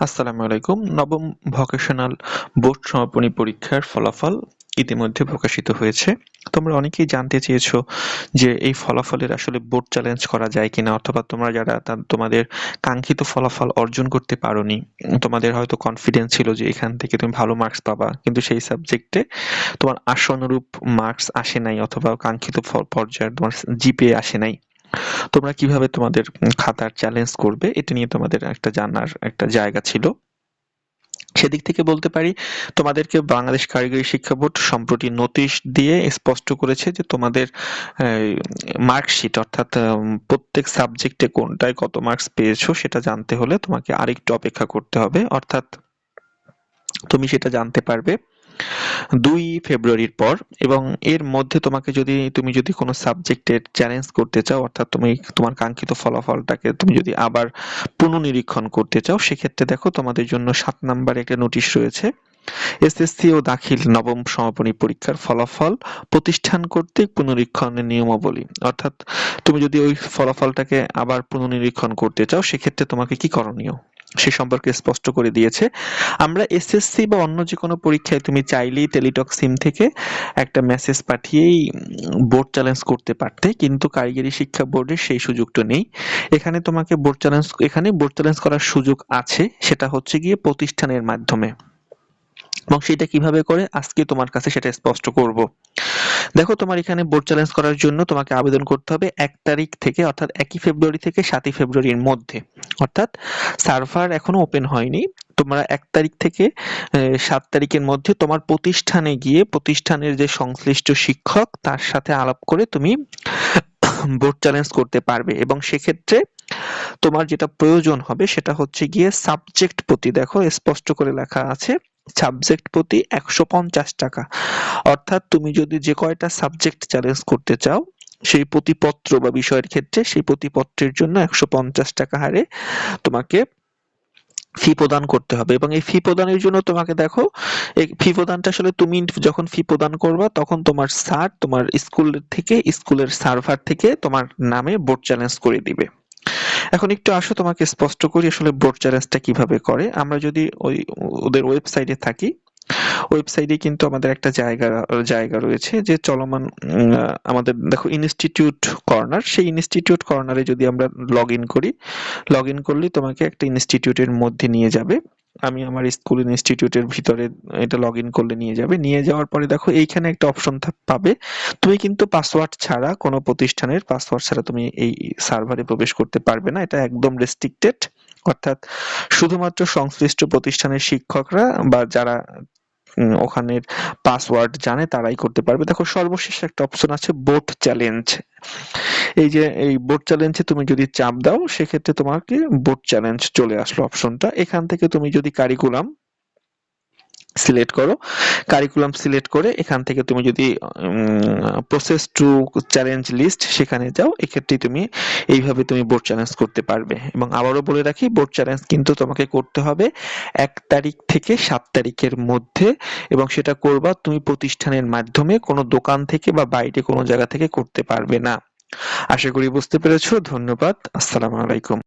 আসসালামু আলাইকুম। নবম ভোকেশনাল বোর্ড সমাপনী পরীক্ষার ফলাফল ইতিমধ্যে প্রকাশিত হয়েছে। তোমরা অনেকেই জানতে চেয়েছো যে এই ফলাফলের আসলে বোর্ড চ্যালেঞ্জ করা যায় কিনা, অথবা তোমরা যারা তোমাদের কাঙ্ক্ষিত ফলাফল অর্জন করতে পারোনি, তোমাদের হয়তো কনফিডেন্স ছিল যে এখান থেকে তুমি ভালো মার্কস পাবা, কিন্তু সেই সাবজেক্টে তোমার আশানুরূপ মার্কস আসে নাই, অথবা কাঙ্ক্ষিত পর্যায়ের তোমার জিপিএ আসে নাই। তোমরা কীভাবে তোমাদের খাতার চ্যালেঞ্জ করবে, এটা নিয়ে তোমাদের একটা জানার একটা জায়গা ছিল। সেদিক থেকে বলতে পারি, তোমাদেরকে বাংলাদেশ কারিগরি শিক্ষা বোর্ড সম্প্রতি নোটিশ দিয়ে স্পষ্ট করেছে যে তোমাদের মার্কশিট অর্থাৎ প্রত্যেক সাবজেক্টে কোনটায় কত মার্কস পেয়েছ সেটা জানতে হলে তোমাকে আরেকটু অপেক্ষা করতে হবে। অর্থাৎ, তুমি সেটা জানতে পারবে। দুই ফেব্রুয়ারির পর, এবং এর মধ্যে তোমাকে যদি, তুমি যদি কোনো সাবজেক্টের চ্যালেঞ্জ করতে চাও, অর্থাৎ তুমি তোমার কাঙ্ক্ষিত ফলাফলটাকে তুমি যদি আবার পুনঃনিরীক্ষণ করতে চাও, সেক্ষেত্রে দেখো তোমাদের জন্য সাত নাম্বারে একটা নোটিশ রয়েছে। এসএসসি ও দাখিল নবম সমাপনী পরীক্ষার ফলাফল প্রতিষ্ঠান কর্তৃক পুনরীক্ষণের নিয়মাবলী। অর্থাৎ তুমি যদি ওই ফলাফলটাকে আবার পুনর্নিরীক্ষণ করতে চাও, সেক্ষেত্রে তোমাকে কি করণীয়? সে সম্পর্কে স্পষ্ট করে দিয়েছে। আমরা এসএসসি বা অন্য যে কোনো পরীক্ষায় তুমি চাইলেই টেলিটক সিম থেকে একটা মেসেজ পাঠিয়েই বোর্ড চ্যালেঞ্জ করতে পারতে, কিন্তু কারিগরি শিক্ষা বোর্ডের সেই সুযোগটা নেই। এখানে তোমাকে বোর্ড চ্যালেঞ্জ এখানে বোর্ড চ্যালেঞ্জ করার সুযোগ আছে, সেটা হচ্ছে গিয়ে প্রতিষ্ঠানের মাধ্যমে। এবং সেটা কীভাবে করে? আজকে তোমার কাছে সেটা স্পষ্ট করব। দেখো, তোমার এখানে বোর্ড চ্যালেঞ্জ করার জন্য তোমাকে আবেদন করতে হবে এক তারিখ থেকে, অর্থাৎ একই ফেব্রুয়ারি থেকে সাতই ফেব্রুয়ারির মধ্যে। অর্থাৎ সার্ভার এখনও ওপেন হয়নি। তোমরা এক তারিখ থেকে সাত তারিখের মধ্যে তোমার প্রতিষ্ঠানে গিয়ে প্রতিষ্ঠানের যে সংশ্লিষ্ট শিক্ষক, তার সাথে আলাপ করে তুমি বোর্ড চ্যালেঞ্জ করতে পারবে। এবং সেক্ষেত্রে তোমার যেটা প্রয়োজন হবে, সেটা হচ্ছে গিয়ে সাবজেক্ট প্রতি, দেখো, স্পষ্ট করে লেখা আছে। সাবজেক্ট প্রতি একশো পঞ্চাশ টাকা। অর্থাৎ তুমি যদি যে কয়টা সাবজেক্ট চ্যালেঞ্জ করতে চাও, সেই প্রতিপত্র বা বিষয়ের ক্ষেত্রে সেই প্রতিপত্রের জন্য একশো পঞ্চাশ টাকা হারে তোমাকে ফি প্রদান করতে হবে। এবং এই ফি প্রদানের জন্য তোমাকে দেখো, এই ফি প্রদানটা আসলে তুমি যখন ফি প্রদান করবা, তখন তোমার স্যার তোমার স্কুল থেকে স্কুলের সার্ভার থেকে তোমার নামে বোর্ড চ্যালেঞ্জ করে দিবে। এখন একটু আসো, তোমাকে স্পষ্ট করি আসলে বোর্ড চ্যালেঞ্জটা কীভাবে করে। আমরা যদি ওই, ওদের ওয়েবসাইটে থাকি ওয়েবসাইটে কিন্তু আমাদের একটা জায়গা জায়গা রয়েছে যে চলমান আমাদের দেখো ইনস্টিটিউট কর্নার সেই ইনস্টিটিউট কর্নারে যদি আমরা লগ ইন করি লগ ইন করলে তোমাকে একটা ইনস্টিটিউটের মধ্যে নিয়ে যাবে। আমি আমার স্কুল ইনস্টিটিউটের ভিতরে এটা লগ ইন করলে নিয়ে যাবে। নিয়ে যাওয়ার পরে দেখো এইখানে একটা অপশন পাবে। তুমি কিন্তু পাসওয়ার্ড ছাড়া কোনো প্রতিষ্ঠানের পাসওয়ার্ড ছাড়া তুমি এই সার্ভারে প্রবেশ করতে পারবে না। এটা একদম রেস্ট্রিক্টেড অর্থাৎ শুধুমাত্র সংশ্লিষ্ট প্রতিষ্ঠানের শিক্ষকরা বা যারা ওখানের পাসওয়ার্ড জানে তারাই করতে পারবে। দেখো সর্বশেষ একটা অপশন আছে বোট চ্যালেঞ্জ এই যে, এই বোট চ্যালেঞ্জে তুমি যদি চাপ দাও, সেক্ষেত্রে তোমাকে বোট চ্যালেঞ্জ চলে আসলো অপশনটা এখান থেকে তুমি যদি কারিকুলাম সিলেক্ট করো কারিকুলাম সিলেক্ট করে এখান থেকে তুমি যদি প্রসেস টু চ্যালেঞ্জ লিস্ট সেখানে যাও, এক্ষেত্রে তুমি এইভাবে তুমি বোর্ড চ্যালেঞ্জ করতে পারবে। এবং আবারও বলে রাখি বোর্ড চ্যালেঞ্জ কিন্তু তোমাকে করতে হবে এক তারিখ থেকে সাত তারিখের মধ্যে এবং সেটা করবা তুমি প্রতিষ্ঠানের মাধ্যমে, কোনো দোকান থেকে বা বাইরে কোনো জায়গা থেকে করতে পারবে না। আশা করি বুঝতে পেরেছ ধন্যবাদ আসসালামু আলাইকুম।